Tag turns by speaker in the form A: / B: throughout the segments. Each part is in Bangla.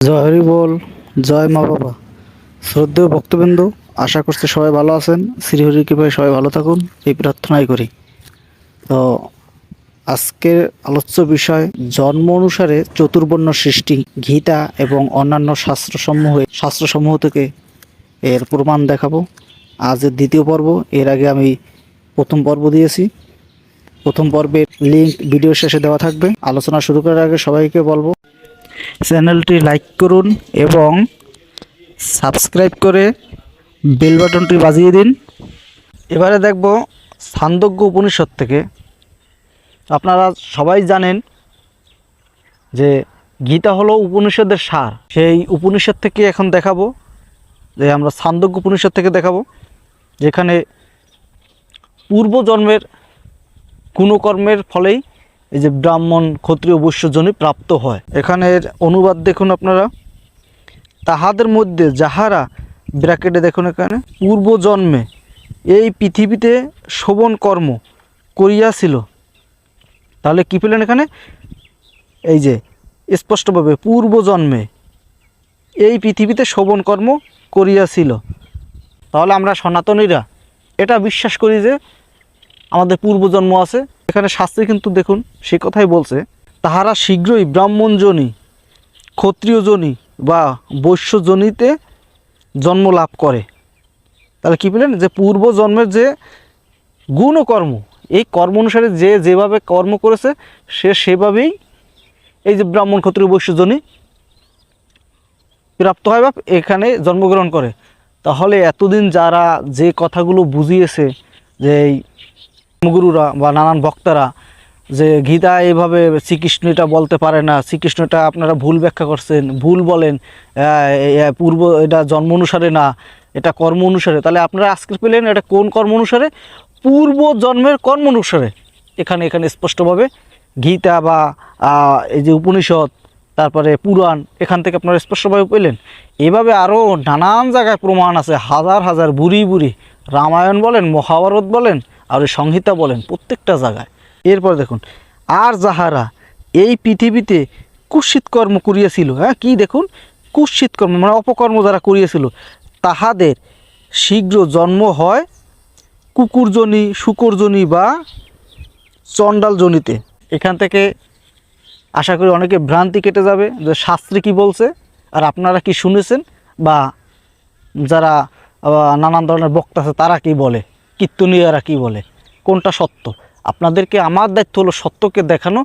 A: জয় হরি বল, জয় মা বাবা। শ্রদ্ধেয় ভক্তবৃন্দ, আশা করছি সবাই ভালো আছেন। শ্রীহরি কৃপায় সবাই ভালো থাকুন। এই প্রার্থনাই করি। তো আজকের আলোচ্য বিষয়, জন্ম অনুসারে চতুর্বর্ণ সৃষ্টি, গীতা এবং অন্যান্য শাস্ত্রসমূহ শাস্ত্রসমূহ থেকে এর প্রমাণ দেখাবো। আজ দ্বিতীয় পর্ব, এর আগে আমি প্রথম পর্ব দিয়েছি। প্রথম পর্বের লিঙ্ক ভিডিও শেষে দেওয়া থাকবে। আলোচনা শুরু করার আগে সবাইকে বলব চ্যানেলটি লাইক করুন এবং সাবস্ক্রাইব করে বেল বাটনটি বাজিয়ে দিন। এবারে দেখব ছান্দজ্ঞ উপনিষদ থেকে। আপনারা সবাই জানেন যে গীতা হলো উপনিষদের সার। সেই উপনিষদ থেকে এখন দেখাবো, যে আমরা ছান্দজ্ঞ উপনিষদ থেকে দেখাবো, যেখানে পূর্বজন্মের গুণকর্মের ফলেই এই যে ব্রাহ্মণ ক্ষত্রিয় বৈশ্যজনী প্রাপ্ত হয়। এখানের অনুবাদ দেখুন আপনারা। তাহাদের মধ্যে যাহারা, ব্র্যাকেটে দেখুন এখানে, পূর্বজন্মে এই পৃথিবীতে শোভন কর্ম করিয়াছিল। তাহলে কী পেলেন এখানে? এই যে স্পষ্টভাবে পূর্বজন্মে এই পৃথিবীতে শোভন কর্ম করিয়াছিল। তাহলে আমরা সনাতনীরা এটা বিশ্বাস করি যে আমাদের পূর্বজন্ম আছে। এখানে শাস্ত্রে কিন্তু দেখুন, সে কথাই বলছে, তাহারা শীঘ্রই ব্রাহ্মণজনী ক্ষত্রিয়জনী বা বৈশ্যজনীতে জন্ম লাভ করে। তাহলে কী পেলেন? যে পূর্বজন্মের যে গুণ কর্ম এই কর্ম অনুসারে যে যেভাবে কর্ম করেছে, সে সেভাবেই এই যে ব্রাহ্মণ, ক্ষত্রিয় বৈশ্যজনী প্রাপ্ত হয় বা এখানে জন্মগ্রহণ করে। তাহলে এতদিন যারা যে কথাগুলো বুঝিয়েছে, যে এই গুরুরা বা নানান বক্তারা যে গীতা এইভাবে শ্রীকৃষ্ণ এটা বলতে পারে না শ্রীকৃষ্ণ এটা আপনারা ভুল ব্যাখ্যা করছেন, ভুল বলেন পূর্ব এটা জন্ম অনুসারে না, এটা কর্ম অনুসারে। তাহলে আপনারা আজকে পেলেন এটা কোন কর্ম অনুসারে? পূর্ব জন্মের কর্ম অনুসারে। এখানে এখানে স্পষ্টভাবে গীতা বা এই যে উপনিষদ, তারপরে পুরাণ, এখান থেকে আপনারা স্পষ্টভাবে পেলেন। এভাবে আরও নানান জায়গায় প্রমাণ আছে, হাজার হাজার বুড়ি বুড়ি, রামায়ণ বলেন, মহাভারত বলেন আর সংহিতা বলেন প্রত্যেকটা জায়গায়। এরপর দেখুন, আর যাহারা এই পৃথিবীতে কুৎসিত কর্ম করিয়াছিল হ্যাঁ কি দেখুন? কুৎসিত কর্ম মানে অপকর্ম যারা করিয়াছিল, তাহাদের শীঘ্র জন্ম হয় কুকুরজনী, শুকরজনী বা চণ্ডালজনিতে। এখান থেকে আশা করি অনেকে ভ্রান্তি কেটে যাবে যে শাস্ত্রে কি বলছে, আর আপনারা কি শুনেছেন? বা যারা নানান ধরনের বক্তা আছে, তারা কি বলে? কীর্তনীয়রা কি বলে? কোনটা সত্য? আপনাদেরকে আমার দায়িত্ব হলো সত্যকে দেখানো,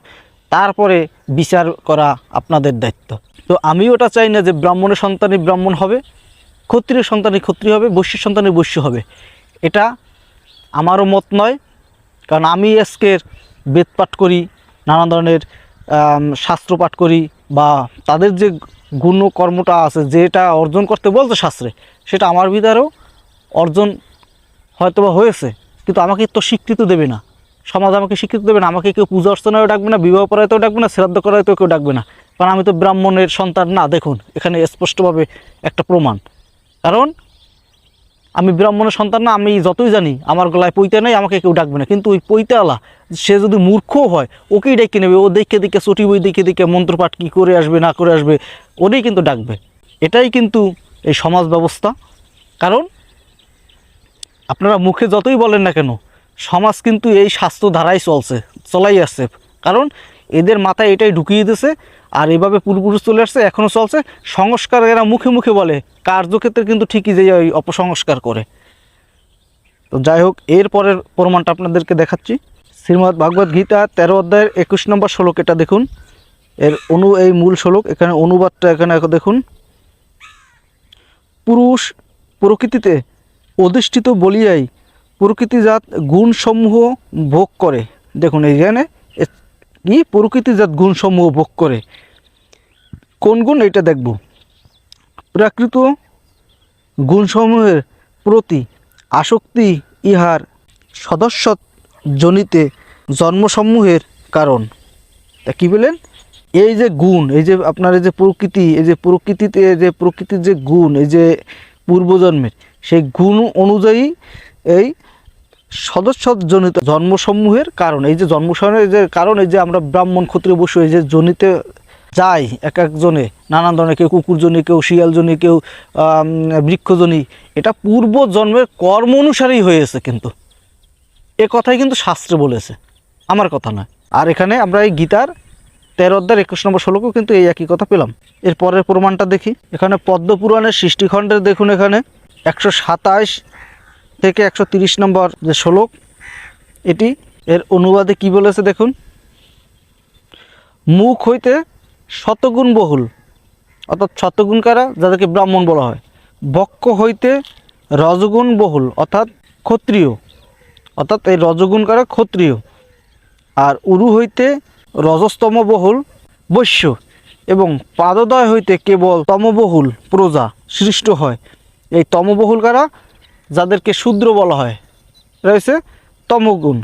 A: তারপরে বিচার করা আপনাদের দায়িত্ব। তো আমি ওটা চাই না যে ব্রাহ্মণের সন্তানই ব্রাহ্মণ হবে, ক্ষত্রিয় সন্তানই ক্ষত্রিয় হবে বৈশ্য সন্তানই বৈশ্য হবে। এটা আমারও মত নয়, কারণ আমি আজকের বেদ পাঠ করি, নানা ধরনের শাস্ত্র পাঠ করি, বা তাদের যে গুণ কর্মটা আছে, যেটা অর্জন করতে বলতো শাস্ত্রে, সেটা আমার ভিতরেও অর্জন হয়তো বা হয়েছে, কিন্তু আমাকে তো স্বীকৃতি দেবে না। সমাজ আমাকে স্বীকৃতি দেবে না, আমাকে কেউ পূজা অর্চনাও ডাকবে না, বিবাহ করাইতেও ডাকবে না, শ্রাদ্ধ করাইতেও কেউ ডাকবে না। কারণ আমি তো ব্রাহ্মণের সন্তান না, দেখুন, এখানে স্পষ্টভাবে একটা প্রমাণ। কারণ আমি ব্রাহ্মণের সন্তান না, আমি যতই জানি, আমার গলায় পৈতে নেই, আমাকে কেউ ডাকবে না। কিন্তু ওই পৈতাওয়ালা সে যদি মূর্খও হয়, ওকেই ডেকে নেবে, ও দেখে দেখে চটি বই দেখে দেখে মন্ত্রপাঠ কী করে আসবে, না করে আসবে ওরেই কিন্তু ডাকবে। এটাই কিন্তু এই সমাজ ব্যবস্থা। কারণ আপনারা মুখে যতই বলেন না কেন, সমাজ কিন্তু এই স্বাস্থ্য ধারাই চলছে, চলাই আসছে। কারণ এদের মাথায় এটাই ঢুকিয়ে দিয়েছে, আর এভাবে পূর্বপুরুষ চলে আসছে এখনও চলছে। সংস্কার এরা মুখে মুখে বলে, কার্যক্ষেত্রে কিন্তু ঠিকই যে ওই অপসংস্কার করে। তো যাই হোক, এর পরের প্রমাণটা আপনাদেরকে দেখাচ্ছি। শ্রীমদ্ ভাগবত গীতা তেরো অধ্যায়ের একুশ নম্বর শ্লোক এটা দেখুন। এর অনু, এই মূল শ্লোক, এখানে অনুবাদটা এখন দেখুন। পুরুষ প্রকৃতিতে অধিষ্ঠিত বলিয়াই প্রকৃতিজাত গুণসমূহ ভোগ করে। দেখুন, এইখানে কি? প্রকৃতিজাত গুণসমূহ ভোগ করে। কোন গুণ? এটা দেখব। প্রাকৃত গুণসমূহের প্রতি আসক্তি ইহার সদস্য জনিতে জন্মসমূহের কারণ। তা কী বলেন? এই যে গুণ, এই যে আপনার এই যে প্রকৃতি, এই যে প্রকৃতিতে যে প্রকৃতির যে গুণ, এই যে পূর্বজন্মের সেই গুণ অনুযায়ী এই সদস্যজনিত জন্মসমূহের কারণ, এই যে জন্মসমূহের যে কারণ, এই যে আমরা ব্রাহ্মণ ক্ষত্রিয় বসু, এই যে জনিতে যাই এক একজনে, নানান ধরনের কেউ কুকুরজনী, কেউ শিয়ালজনী, কেউ বৃক্ষজনী, এটা পূর্ব জন্মের কর্ম অনুসারেই হয়েছে কিন্তু। এ কথাই কিন্তু শাস্ত্রে বলেছে, আমার কথা নয়। আর এখানে আমরা এই গীতার তেরো অধ্যায়ের একুশ নম্বর শ্লোকও কিন্তু এই একই কথা পেলাম। এর পরের প্রমাণটা দেখি। এখানে পদ্মপুরাণের সৃষ্টিখণ্ডের দেখুন এখানে। একশো সাতাশ থেকে একশো তিরিশ নম্বর যে শ্লোক, এটি এর অনুবাদে কি বলেছে দেখুন? মুখ হইতে শতগুণ বহুল, অর্থাৎ শতগুণ কারা? যাদেরকে ব্রাহ্মণ বলা হয়। বক্ষ হইতে রজগুণ বহুল, অর্থাৎ ক্ষত্রিয়। অর্থাৎ এই রজগুণ কারা? ক্ষত্রিয়। আর উরু হইতে রজস্তম বহুল, বৈশ্য। এবং পাদদয় হইতে কেবল তমবহুল, প্রজা, সৃষ্ট হয়। এই তমবহুল কারা, যাদেরকে শূদ্র বলা হয়, রয়েছে তমগুণ।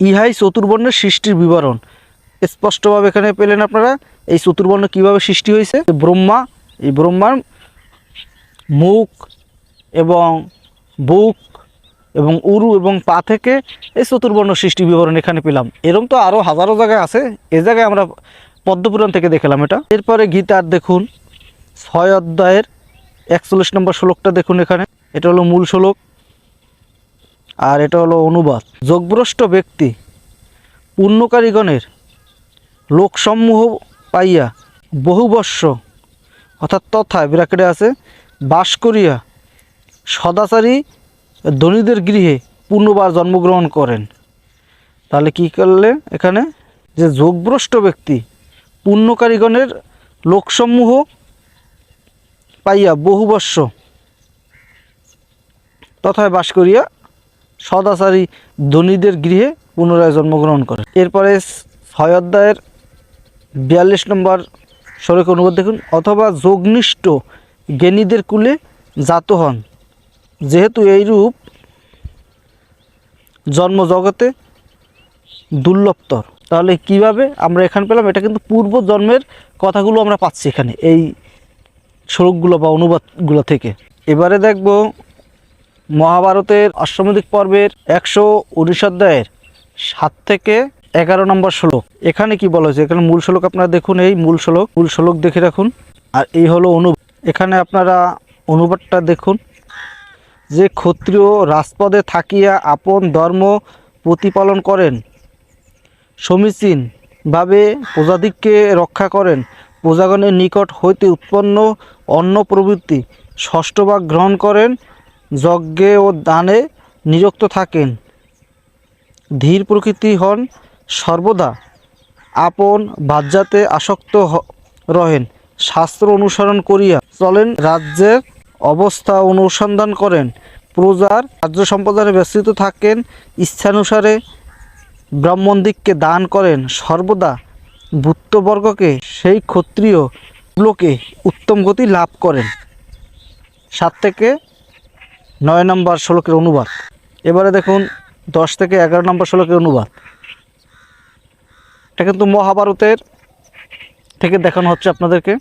A: ইহাই চতুর্বর্ণের সৃষ্টির বিবরণ। স্পষ্টভাবে এখানে পেলেন আপনারা, এই চতুর্বর্ণ কীভাবে সৃষ্টি হয়েছে? ব্রহ্মা, এই ব্রহ্মার মুখ এবং বুক এবং উরু এবং পা থেকে এই চতুর্বর্ণ সৃষ্টি বিবরণ এখানে পেলাম। এরকম তো আরও হাজারো জায়গায় আছে, এ জায়গায় আমরা পদ্মপুরাণ থেকে দেখলাম এটা। এরপরে গীতার দেখুন, ছয় অধ্যায়ের একচল্লিশ নম্বর শ্লোকটা দেখুন এখানে। এটা হলো মূল শ্লোক। আর এটা হলো অনুবাদ। যোগভ্রষ্ট ব্যক্তি পুণ্যকারীগণের লোকসমূহ পাইয়া বহু বর্ষ অর্থাৎ তথায় ব্র্যাকেটে আছে, বাস করিয়া সদাচারী ধনীদের গৃহে পূর্ণবার জন্মগ্রহণ করেন। তাহলে কি করলে এখানে? যে যোগভ্রষ্ট ব্যক্তি পুণ্যকারীগণের লোকসমূহ পাইয়া বহু বর্ষ তথায় বাস করিয়া সদাচারী ধনীদের গৃহে পুনরায় জন্মগ্রহণ করে। এরপরে ছয় অধ্যায়ের বিয়াল্লিশ নম্বর সড়ক অনুবাদ দেখুন, অথবা যোগনিষ্ঠ জ্ঞানীদের কুলে জাত হন, যেহেতু এইরূপ জন্ম জগতে দুর্লভতর। তাহলে কীভাবে আমরা এখানে পেলাম? এটা কিন্তু পূর্ব জন্মের কথাগুলো আমরা পাচ্ছি এখানে। এই শ্লোকগুলো বা অনুবাদগুলো থেকে। এবারে দেখব মহাভারতের অশ্বমদিক পর্বের একশো উনিশ অধ্যায়ের সাত থেকে এগারো নম্বর শ্লোক। এখানে কি বলা হয়েছে? এখানে মূল শ্লোক আপনারা দেখুন, এই মূল শ্লোক মূল শ্লোক দেখে রাখুন। আর এই হলো অনু এখানে আপনারা অনুবাদটা দেখুন। যে ক্ষত্রিয় রাজপদে থাকিয়া আপন ধর্ম প্রতিপালন করেন, সমীচীনভাবে প্রজাদিককে রক্ষা করেন প্রজাগণের নিকট হইতে উৎপন্ন অন্ন প্রবৃত্তি ষষ্ঠ ভাগ গ্রহণ করেন, যজ্ঞে ও দানে নিযুক্ত থাকেন। ধীর প্রকৃতি হন সর্বদা। আপন বাজ্যাতে আসক্ত রহেন। শাস্ত্র অনুসরণ করিয়া চলেন, রাজ্যের অবস্থা অনুসন্ধান করেন। প্রজার রাজ্য সম্পাদনে ব্যস্ত থাকেন, ইচ্ছানুসারে ব্রাহ্মণদিককে দান করেন। সর্বদা ভূত্ববর্গকে সেই ক্ষত্রিয় লোকে উত্তম গতি লাভ করেন। সাত থেকে নয় নম্বর শ্লোকের অনুবাদ। এবারে দেখুন, দশ থেকে এগারো নম্বর শ্লোকের অনুবাদ। এটা কিন্তু মহাভারতের থেকে দেখানো হচ্ছে আপনাদেরকে।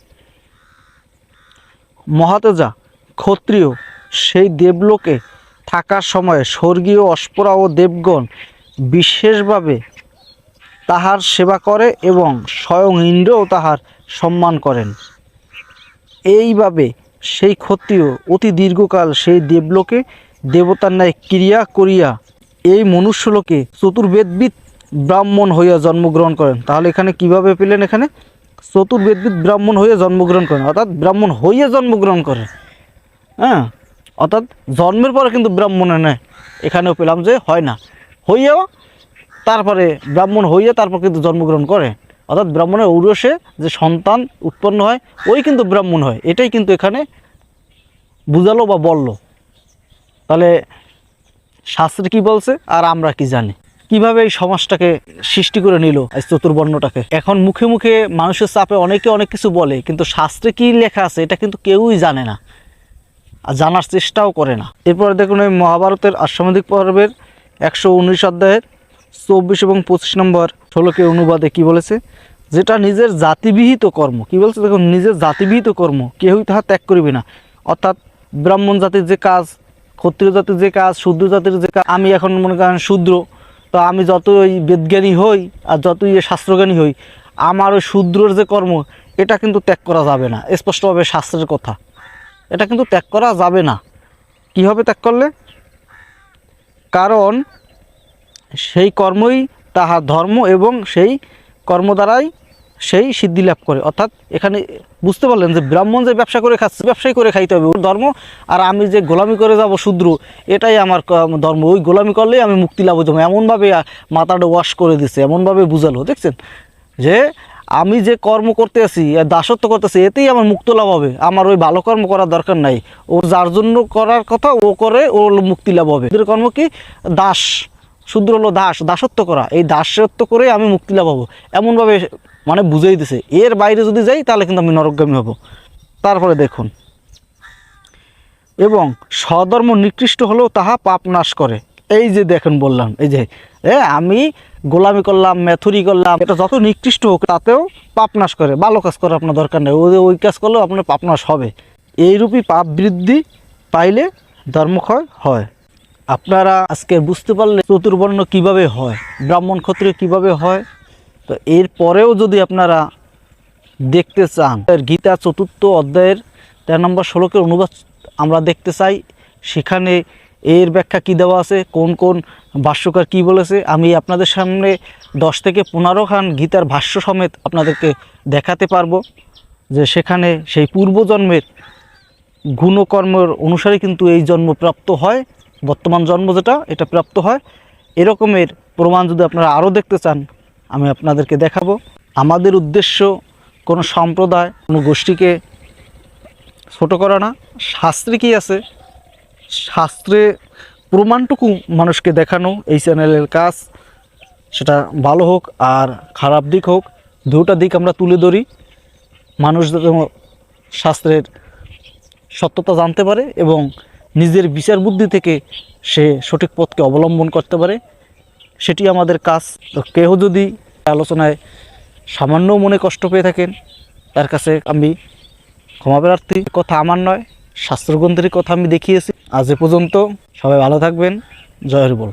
A: মহাতেজা ক্ষত্রিয় সেই দেবলোকে থাকার সময় স্বর্গীয় অস্পরা ও দেবগণ বিশেষভাবে তাহার সেবা করে এবং স্বয়ং ইন্দ্রও তাহার সম্মান করেন। এইভাবে সেই ক্ষত্রিয় অতি দীর্ঘকাল সেই দেবলোকে দেবতার ন্যায় ক্রিয়া করিয়া এই মনুষ্যলোকে চতুর্বেদবিদ ব্রাহ্মণ হইয়া জন্মগ্রহণ করেন। তাহলে এখানে কীভাবে পেলেন এখানে? চতুর্বেদবিদ ব্রাহ্মণ হইয়া জন্মগ্রহণ করেন, অর্থাৎ ব্রাহ্মণ হইয়া জন্মগ্রহণ করেন হ্যাঁ অর্থাৎ জন্মের পরে কিন্তু ব্রাহ্মণে নেয় এখানেও পেলাম যে হয় না। হইয়াও তারপরে ব্রাহ্মণ হইয়া তারপর কিন্তু জন্মগ্রহণ করে। অর্থাৎ ব্রাহ্মণের ঔরসে যে সন্তান উৎপন্ন হয়, ওই কিন্তু ব্রাহ্মণ হয়। এটাই কিন্তু এখানে বুঝালো বা বলল। তাহলে শাস্ত্রে কি বলছে আর আমরা কি জানি? কীভাবে এই সমাজটাকে সৃষ্টি করে নিল এই চতুর্বর্ণটাকে? এখন মুখে মুখে মানুষের চাপে অনেকে অনেক কিছু বলে, কিন্তু শাস্ত্রে কি লেখা আছে এটা কিন্তু কেউই জানে না আর জানার চেষ্টাও করে না। এরপরে দেখুন এই মহাভারতের আশ্রমদিক পর্বের একশো উনিশ অধ্যায়ের চব্বিশ এবং পঁচিশ নম্বর ষোলোকে অনুবাদে কি বলেছে? যেটা নিজের জাতিবিহিত কর্ম। কি বলছে? দেখুন, নিজের জাতিবিহিত কর্ম। কেউই তাহা ত্যাগ করিবে না। অর্থাৎ ব্রাহ্মণ জাতির যে কাজ, ক্ষত্রিয় জাতির যে কাজ, শূদ্র জাতির যে কাজ, আমি এখন মনে করেন শূদ্র, তো আমি যতই বেদজ্ঞানী হই আর যতই শাস্ত্রজ্ঞানী হই, আমার ওই শূদ্রর যে কর্ম, এটা কিন্তু ত্যাগ করা যাবে না। স্পষ্টভাবে শাস্ত্রের কথা। এটা কিন্তু ত্যাগ করা যাবে না। কীভাবে ত্যাগ করলে? কারণ সেই কর্মই তাহার ধর্ম এবং সেই কর্ম দ্বারাই সেই সিদ্ধি লাভ করে। অর্থাৎ এখানে বুঝতে পারলেন যে ব্রাহ্মণ যে ব্যবসা করে খাচ্ছে ব্যবসাই করে খাইতে হবে। ওর ধর্ম, আর আমি যে গোলামি করে যাব শূদ্র, এটাই আমার ধর্ম। ওই গোলামি করলেই আমি মুক্তি লাভ হইতে। এমনভাবে মাথাটা ওয়াশ করে দিছে, এমনভাবে বুঝালো, দেখছেন? যে আমি যে কর্ম করতে আছি দাসত্ব করতেছি এতেই আমার মুক্ত লাভ হবে। আমার ওই ভালো কর্ম করার দরকার নাই। ও যার জন্য করার কথা ও করে ও মুক্তি লাভ হবে। কর্ম কি? দাস। শুদ্র হলো দাস, দাসত্ব করা। এই দাসত্ব করে আমি মুক্তি লাভ হব এমনভাবে মানে বুঝেই দিছে। এর বাইরে যদি যাই, তাহলে কিন্তু আমি নরকগামী হব। তারপরে দেখুন। এবং সধর্ম নিকৃষ্ট হলেও তাহা পাপ নাশ করে। এই যে দেখেন বললাম, এই যে, এ, আমি গোলামি করলাম, মেথুরি করলাম, এটা যত নিকৃষ্ট হোক, তাতেও পাপ নাশ করে। ভালো কাজ করার আপনার দরকার নেই। ওই ওই কাজ করলেও আপনার পাপ নাশ হবে। এইরূপই পাপ বৃদ্ধি পাইলে ধর্মক্ষয় হয়। আপনারা আজকে বুঝতে পারলে চতুর্বর্ণ কীভাবে হয়, ব্রাহ্মণ ক্ষত্রিয় কীভাবে হয়? তো এর পরেও যদি আপনারা দেখতে চান গীতা চতুর্থ অধ্যায়ের তেরো নম্বর শ্লোকের অনুবাদ আমরা দেখতে চাই। সেখানে এর ব্যাখ্যা কি দেওয়া আছে? কোন কোন ভাষ্যকার কি বলেছে? আমি আপনাদের সামনে দশ থেকে পনেরো খান গীতার ভাষ্য সমেত আপনাদেরকে দেখাতে পারব যে সেখানে সেই পূর্বজন্মের গুণকর্মের অনুসারে কিন্তু এই জন্ম প্রাপ্ত হয়। বর্তমান জন্ম যেটা, এটা প্রাপ্ত হয়। এরকমের প্রমাণ যদি আপনারা আরও দেখতে চান, আমি আপনাদেরকে দেখাবো। আমাদের উদ্দেশ্য কোনো সম্প্রদায়, কোনো গোষ্ঠীকে ছোট করা না। শাস্ত্রে কি আছে? শাস্ত্রে প্রমাণটুকু মানুষকে দেখানো, এই চ্যানেলের কাজ। সেটা ভালো হোক আর খারাপ দিক হোক, দুটা দিক আমরা তুলে ধরি। মানুষ যাতে শাস্ত্রের সত্যতা জানতে পারে এবং নিজের বিচার বুদ্ধি থেকে সে সঠিক পথকে অবলম্বন করতে পারে। সেটি আমাদের কাজ। তো কেউ যদি আলোচনায় সামান্য মনে কষ্ট পেয়ে থাকেন, তার কাছে আমি ক্ষমা প্রার্থী। কথা আমার নয়, শাস্ত্রগ্রন্থের কথা আমি দেখিয়েছি। আজ এ পর্যন্ত সবাই ভালো থাকবেন। জয়ের বল